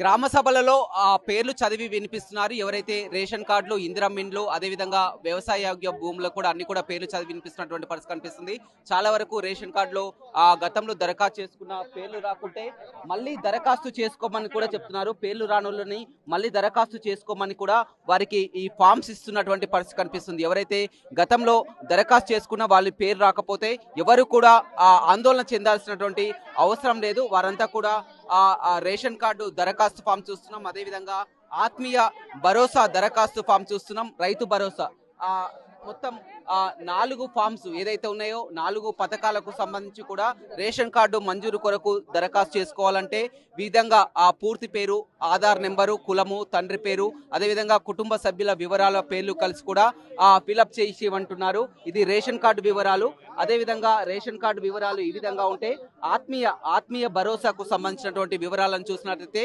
గ్రామ సభలలో ఆ పేర్లు చదివి వినిపిస్తున్నారు. ఎవరైతే రేషన్ కార్డులు ఇందిరమ్మిన్లు అదేవిధంగా వ్యవసాయ యోగ్య భూములు కూడా అన్ని కూడా పేర్లు చదివి వినిపిస్తున్నటువంటి పరిస్థితి కనిపిస్తుంది. చాలా వరకు రేషన్ కార్డులో ఆ గతంలో దరఖాస్తు చేసుకున్న పేర్లు రాకుంటే మళ్ళీ దరఖాస్తు చేసుకోమని కూడా చెప్తున్నారు. పేర్లు రానులని మళ్ళీ దరఖాస్తు చేసుకోమని కూడా వారికి ఈ ఫామ్స్ ఇస్తున్నటువంటి పరిస్థితి కనిపిస్తుంది. ఎవరైతే గతంలో దరఖాస్తు చేసుకున్న వాళ్ళ పేరు రాకపోతే ఎవరు కూడా ఆ ఆందోళన చెందాల్సినటువంటి అవసరం లేదు. వారంతా కూడా ఆ రేషన్ కార్డు దరఖాస్తు ఫామ్ చూస్తున్నాం. అదేవిధంగా ఆత్మీయ భరోసా దరఖాస్తు ఫామ్ చూస్తున్నాం. రైతు భరోసా. మొత్తం నాలుగు ఫామ్స్ ఏదైతే ఉన్నాయో నాలుగు పథకాలకు సంబంధించి కూడా రేషన్ కార్డు మంజూరు కొరకు దరఖాస్తు చేసుకోవాలంటే ఈ విధంగా ఆ పూర్తి పేరు ఆధార్ నెంబరు కులము తండ్రి పేరు అదేవిధంగా కుటుంబ సభ్యుల వివరాల పేర్లు కలిసి కూడా ఆ ఫిలప్ చేసి అంటున్నారు ఇది రేషన్ కార్డు వివరాలు. అదేవిధంగా రేషన్ కార్డు వివరాలు ఈ విధంగా ఉంటే ఆత్మీయ ఆత్మీయ భరోసాకు సంబంధించినటువంటి వివరాలను చూసినట్లయితే